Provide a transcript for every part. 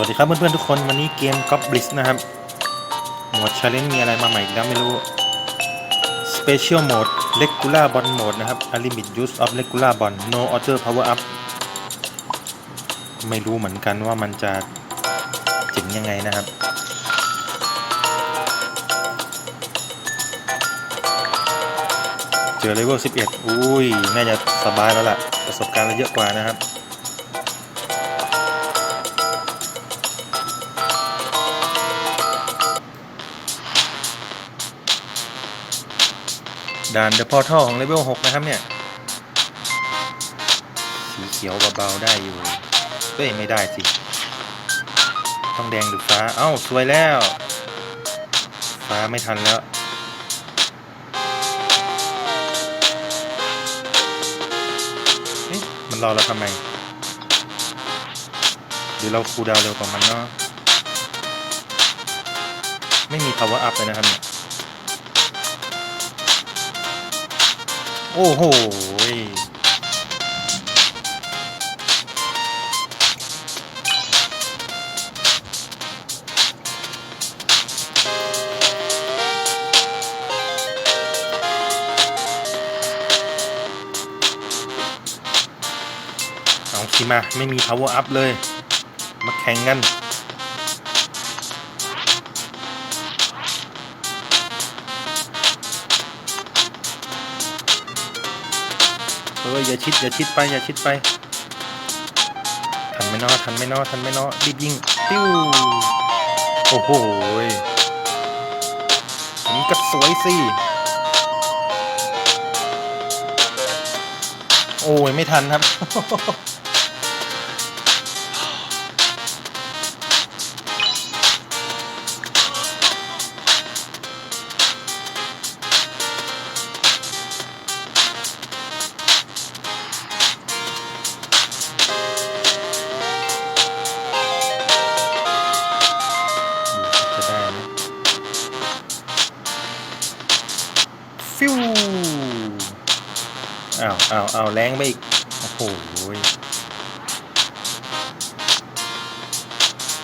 วัสดีครับเพื่อนๆทุกคนวันนี้เกม g o b l i s นะครับโหมด Challenge มีอะไรมาใหม่อีกแล้วไม่รู้ Special Mode Regular Ball Mode นะครับ A Limit Use of Regular Ball No Other Power Up ไม่รู้เหมือนกันว่ามันจะเจ๋งยังไงนะครับ เจอเลเวล11 อุ้ย น่าจะสบายแล้วล่ะ ประสบการณ์เราเยอะกว่านะครับ ด่านเดอะพอทัลของเลเวล6นะครับเนี่ย สีเขียวเบาๆได้อยู่เฮ้ยไม่ได้สิต้องแดงหรือฟ้า เอ้าสวยแล้ว ฟ้าไม่ทันแล้ว เอ๊ะมันรอเราทำไมหรือเราคูดาวเร็วกว่ามันเนาะไม่มี power up เลยนะครับเนี่ย โอ้โหยเอาสิมา ไม่มี power up เลย มาแข่งกัน อย่าชิดอย่าชิดไปอย่าชิดไป ทันไม่นอทันไม่นอทันไม่นอรีบยิงติ้วโอ้โหยอันก็สวยสิโอ้ยไม่ทันครับ อ้าวอ้าวอ้าวแรงไปอีก โอ้โหย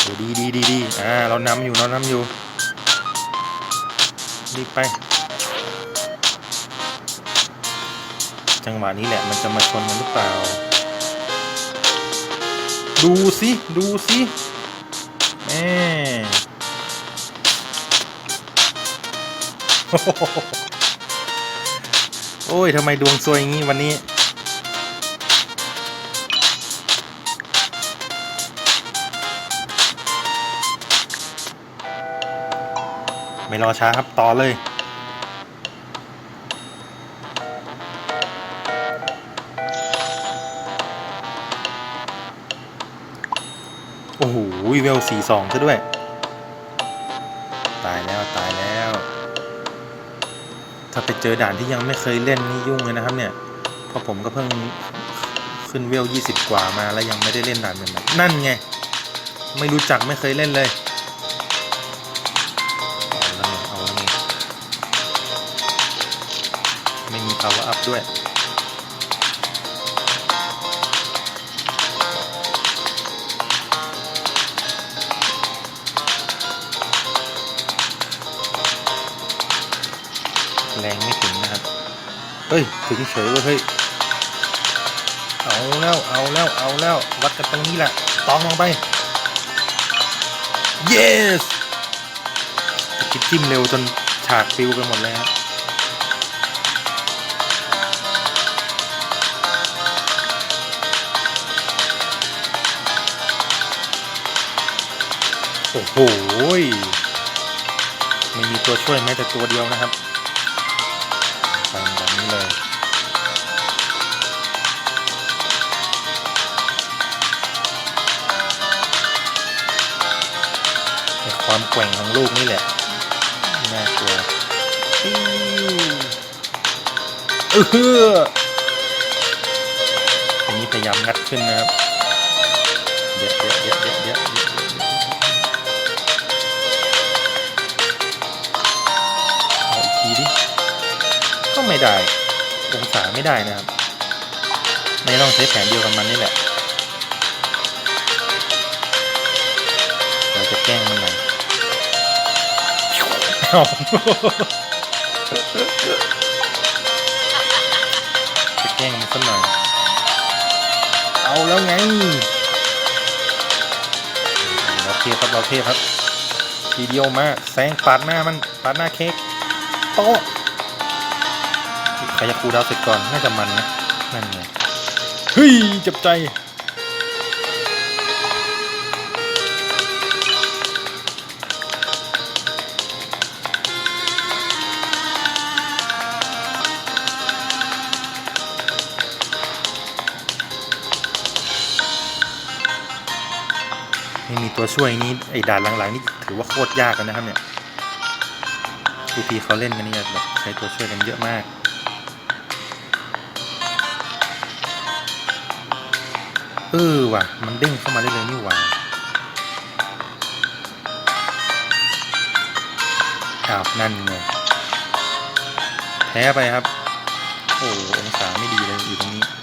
โอ้ดีดีดีดีอ่า เรานำอยู่ เรานำอยู่ รีบไป จังหวะนี้แหละ มันจะมาชนมันหรือเปล่า ดูสิ ดูสิแม่ โโอ้ยทำไมดวงซวยอย่างนี้วันนี้ ไม่รอช้าครับต่อเลยโอ้โหเวลสี่สองซะด้วย เจอด่านที่ยังไม่เคยเล่นนี่ยุ่งเลยนะครับเนี่ยเพราะผมก็เพิ่งขึ้นเวลยี่สิบกว่ามาแล้วยังไม่ได้เล่นด่านใหม่ๆนั่นไง ไม่รู้จักไม่เคยเล่นเลยเอาแล้วไงเอาแล้วไงไม่มี power up ด้วย เฮ้ยถึงเฉยเว้ยเฮ้ยเอาแล้วเอาแล้วเอาแล้ววัดกันตรงนี้แหละตองลงไป yes คิดจิ้มเร็วจนฉากฟิวไปหมดเลยฮะโอ้โหยไม่มีตัวช่วยแม้แต่ตัวเดียวนะครับ ความแกว่งของลูกนี่แหละ น่ากลัวเอออันนี้พยายามงัดขึ้นนะครับเยอะเยอะเยอะเยอะเยอะเอาอีกทีดิ ก็ไม่ได้ องศาไม่ได้นะครับ ไม่ต้องใช้แผนเดียวกับมันนี่แหละ เอาจะแกล้งมันสักหน่อย เอาแล้วไงเราเทพครับเราเทพครับ ทีเดียวมาแซงปาดหน้ามันปาดหน้าเค้กโต๊ะใครจะคูลดาวน์เสร็จก่อนน่าจะมันนะ นั่นไงเฮ้ยเจ็บใจ ไม่มีตัวช่วยนี้ไอ้ด่านหลังๆนี่ถือว่าโคตรยากเลยนะครับเนี่ยทุกทีเขาเล่นกันนี่แบบใช้ตัวช่วยกันเยอะมากเออว่ะ มันเด้งเข้ามาได้เลยนี่หว่าอ้าวนั่นไงแพ้ไปครับ โอ้องศาไม่ดีเลยอยู่ตรงนี้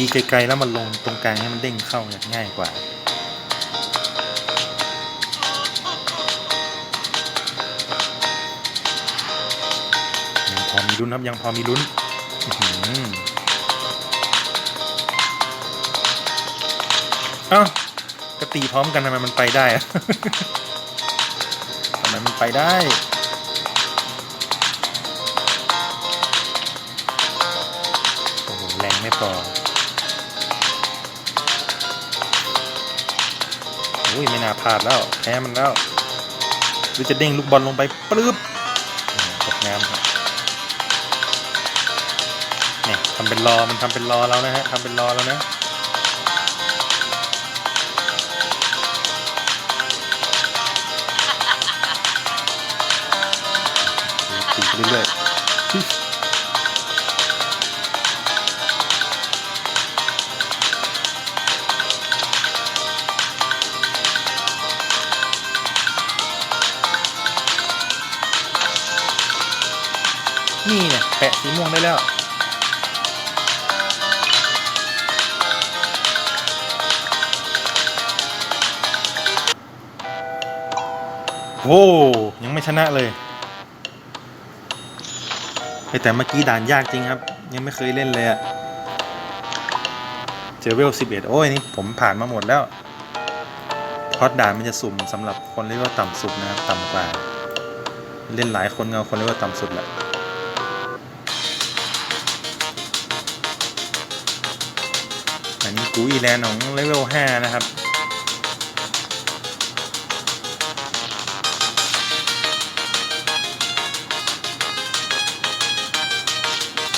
ตีไกลๆแล้วมันลงตรงกลางให้มันเด้งเข้าเนี่ยง่ายกว่ายังพอมีลุ้นครับยังพอมีลุ้นอื้อหือเอ้าก็ตีพร้อมกันทำไมมันไปได้อะทำไมมันไปได้ อ้ยไม่น่าพลาดแล้วแพ้มันแล้วหรือจะเด้งลูกบอลลงไปปลื้บอืมตกน้ำครับเนี่ยทำเป็นรอมันทำเป็นรอแล้วนะฮะทำเป็นรอแล้วนะตีไปเรื่อยๆ นี่เนี่ยแปะสีม่วงได้แล้ว โว้ยังไม่ชนะเลย แต่เมื่อกี้ด่านยากจริงครับ ยังไม่เคยเล่นเลยอะเจอเวล11โอ้ยนี่ผมผ่านมาหมดแล้วเพราะด่านมันจะสุ่มสำหรับคนเรียกว่าต่ำสุดนะครับ ต่ำกว่า เล่นหลายคนเงาคนเรียกว่าต่ำสุดแหละ กูอีแลนของเลเวล5นะครับ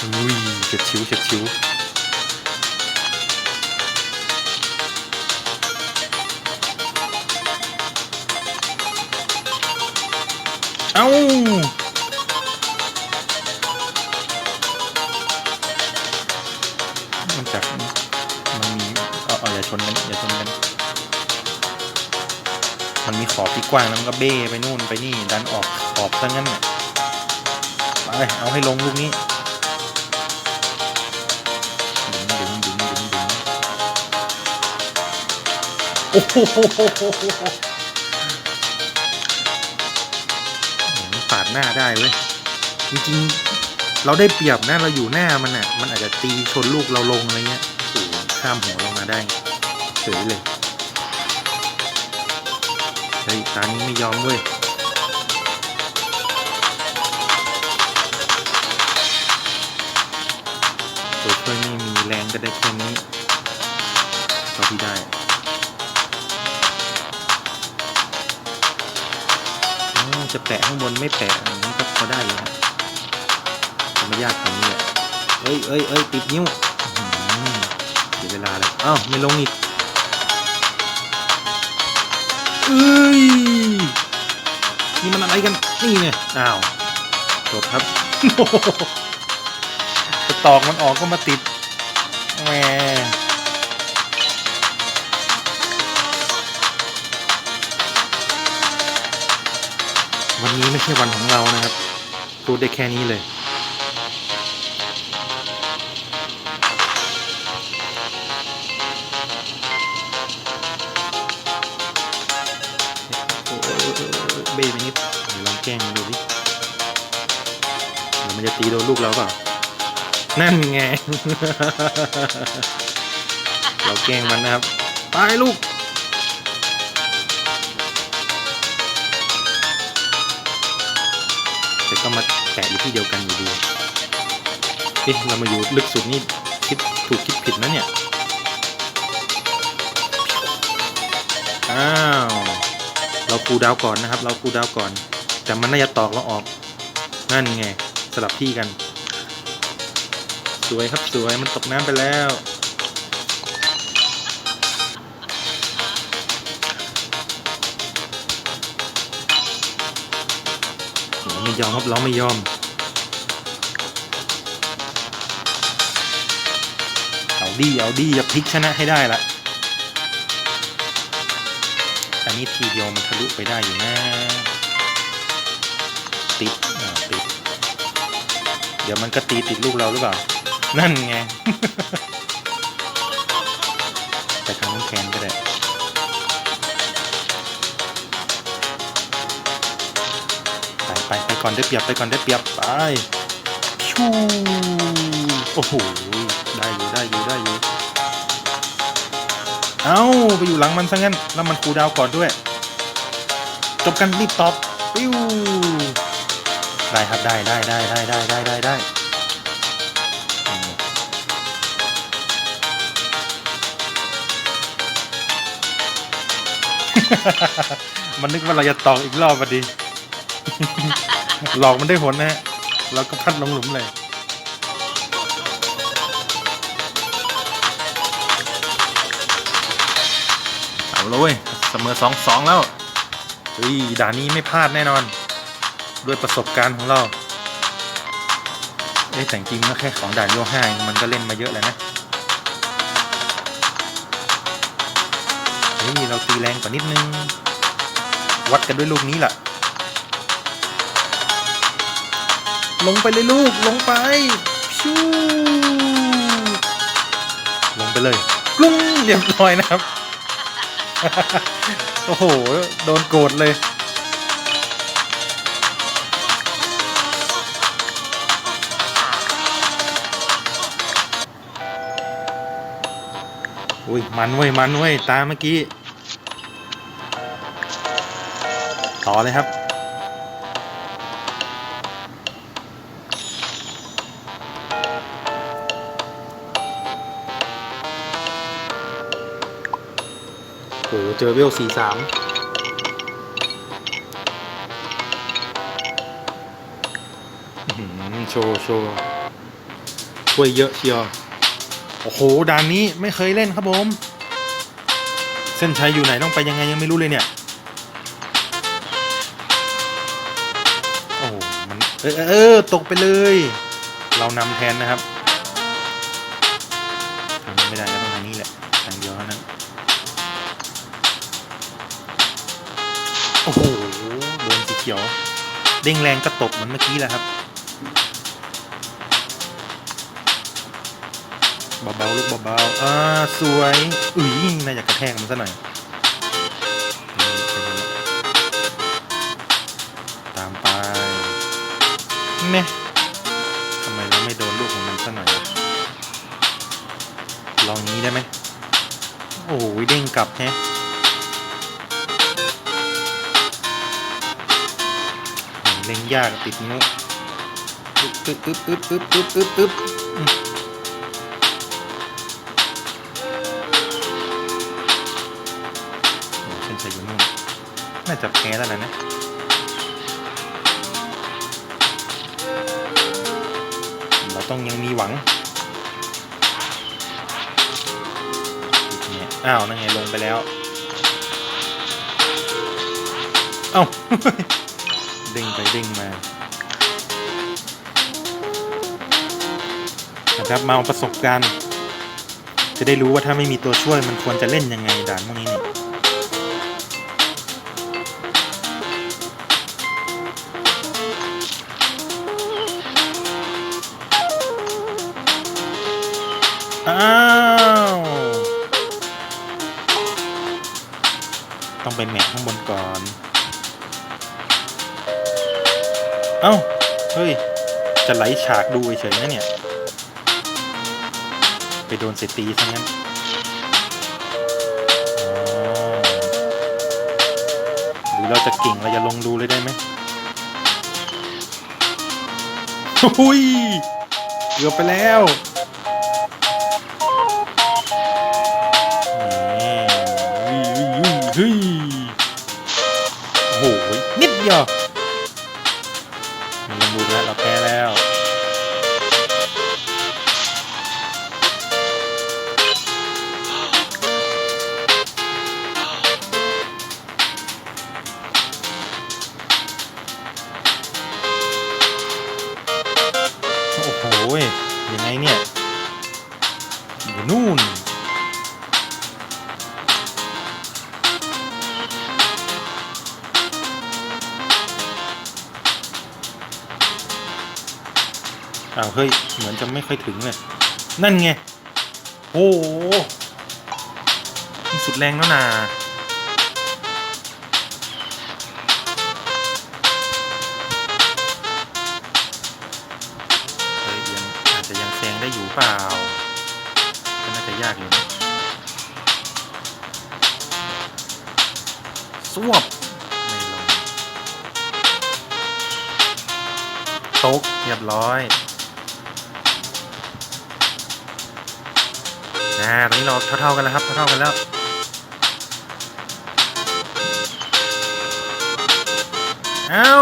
อุ้ยเฉียดชิวเฉียดชิวเอ้ามันจากมันมี อาเอาอย่าชนกันอย่าชนกันมันมีขอบที่กว้างแล้วมันก็เบ้ไปนู่นไปนี่ดันออกขอบซะงั้นน่ะไปเอาให้ลงลูกนี้ดึงดึงดึงดึงดึงโอ้โหปาดหน้าได้เว้ยจริงๆ เราได้เปรียบนะเราอยู่หน้ามันอะ มันอาจจะตีชนลูกเราลงอะไรเงี้ยโอ้ข้ามหัวเรามาได้ เฉยเลยเฮ้ยตานี้ไม่ยอมเว้ยตัวช่วยไม่มีแรงก็ได้แค่นี้เท่าที่ได้อ๋อจะแปะข้างบนไม่แปะอย่างนี้ก็พอได้อยู่นะไม่ยากตรงนี้แหละเอ้ยเอ้ยเอ้ยติดนิ้วเสียวเวลาเลยอ้าวไม่ลงอีก เอ้ยนี่มันอะไรกัน นี่ไงอ้าวจบครับจะตอกมันออกก็มาติดแหมวันนี้ไม่ใช่วันของเรานะครับพูดได้แค่นี้เลย ตีโดนลูกเราเปล่า นั่นไง เราแกล้งมันนะครับ ตายลูก แต่ก็มาแตะอยู่ที่เดียวกันอยู่ดี เอ๊ะ เรามาอยู่ลึกสุดนี่คิดถูกคิดผิดนะเนี่ย อ้าว เราคูดาวก่อนนะครับ เราคูดาวก่อน แต่มันน่าจะตอกเราออก นั่นไง สลับที่กัน สวยครับสวยมันตกน้ำไปแล้ว ไม่ยอมครับเราไม่ยอมเอาดีเอาดีอย่าพลิกชนะให้ได้ละอันนี้ทีเดียวมันทะลุไปได้อยู่นะติดอ่าติด เดี๋ยวมันก็ตีติดลูกเราหรือเปล่า นั่นไง ไปทางน้ำแคนก็ได้ไปไปไปก่อนได้เปรียบไปก่อนได้เปรียบไปชูโอ้โหได้อยู่ได้อยู่ได้อยู่เอ้าไปอยู่หลังมันซะงั้นแล้วมันคูลดาวน์ก่อนด้วย จบกันรีบตอบปิ้ว ได้ครับได้ได้ได้ได้ได้ได้ได้ได้มันนึกว่าเราจะตอกอีกรอบพอดี หลอกมันได้ผลนะฮะเราก็พัดลงหลุมเลยเอาเลยเว้ยเสมอสองสองแล้วเฮ้ยด่านนี้ไม่พลาดแน่นอน ด้วยประสบการณ์ของเราเอ๊ะแต่จริงก็แค่ของด่านโยห้ามันก็เล่นมาเยอะแล้วนะเฮ้ยเราตีแรงกว่านิดนึง วัดกันด้วยลูกนี้แหละลงไปเลยลูกลงไปชูลงไปเลยกลุ้งเรียบร้อยนะครับ โอ้โห โดนโกรธเลย อุ้ยมันเว้ยมันเว้ยตาเมื่อกี้ ต่อเลยครับโหเจอเวลสี่สามโชว์โชว์ช่วยเยอะเชียว โอ้โหด่านนี้ไม่เคยเล่นครับผม เส้นชัยอยู่ไหนต้องไปยังไงยังไม่รู้เลยเนี่ย โอ้โหมันเออเออตกไปเลย เรานำแทนนะครับทำไม่ได้ก็ต้องทางนี้แหละทางเดียวเท่านั้น โอ้โหโดนสีเขียว เด้งแรงก็ตกเหมือนเมื่อกี้แหละครับ เบาๆลูกเบาๆอ่าสวยอุ้ยน่าจะกระแทกมันซะหน่อยตามไปเน่ทำไมเราไม่โดนลูกของมันซะหน่อยลองนี้ได้ไหมโอ้ยเด้งกลับแฮะเล็งยากติดนุอึ๊บอึ๊บอึ๊บอึ๊บอึ๊บอึ๊บอึ๊บ น่าจะแพ้แล้วนะเราต้องยังมีหวังอ้าวนั่นไงลงไปแล้ว เอ้าด้งไปด้งมานะครับมาเอาประสบการณ์ จะได้รู้ว่าถ้าไม่มีตัวช่วยมันควรจะเล่นยังไงด่านพวกนี้เนี่ อ้าวต้องไปแหมะข้างบนก่อน เอ้า เฮ้ย จะไหลฉากดูเฉยๆนะเนี่ย ไปโดนเสตีซะงั้นหรือเราจะเก่งเราจะลงดูเลยได้ไหมหุยเกือบไปแล้ว อ้ย ยังไงเนี่ย อยู่นู่น อ้าวเฮ้ย เหมือนจะไม่ค่อยถึงเลย นั่นไง โอ้โหสุดแรงแล้วนา อยู่เปล่าก็น่าจะยากอยู่นะสวบไม่ลงตกเรียบร้อยนะตอนนี้เราเท่าๆกันแล้วครับ เท่าๆกันแล้วเอ้า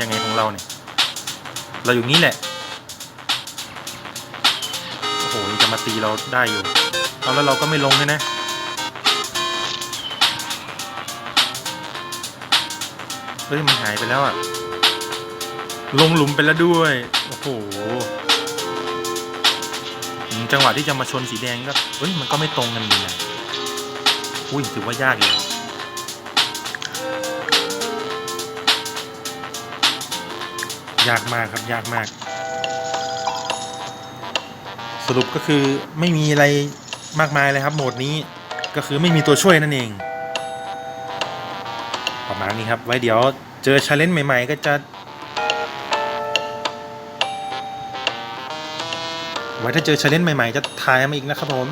ยังไงของเราเนี่ย เราอยู่นี้แหละ โอ้โหจะมาตีเราได้อยู่เอาแล้วเราก็ไม่ลงเลยนะ เฮ้ย มันหายไปแล้วอะลงหลุมไปแล้วด้วย โอ้โห จังหวะที่จะมาชนสีแดงก็ เฮ้ย มันก็ไม่ตรงกันเลยอุ้ย ถือว่ายากอยู่ ยากมากครับยากมาก สรุปก็คือไม่มีอะไรมากมายเลยครับโหมดนี้ก็คือไม่มีตัวช่วยนั่นเอง ประมาณนี้ครับ ไว้เดี๋ยวเจอชาเลนจ์ใหม่ ๆ ก็จะไว้ถ้าเจอชาเลนจ์ใหม่ ๆ จะถ่ายมาอีกนะครับผม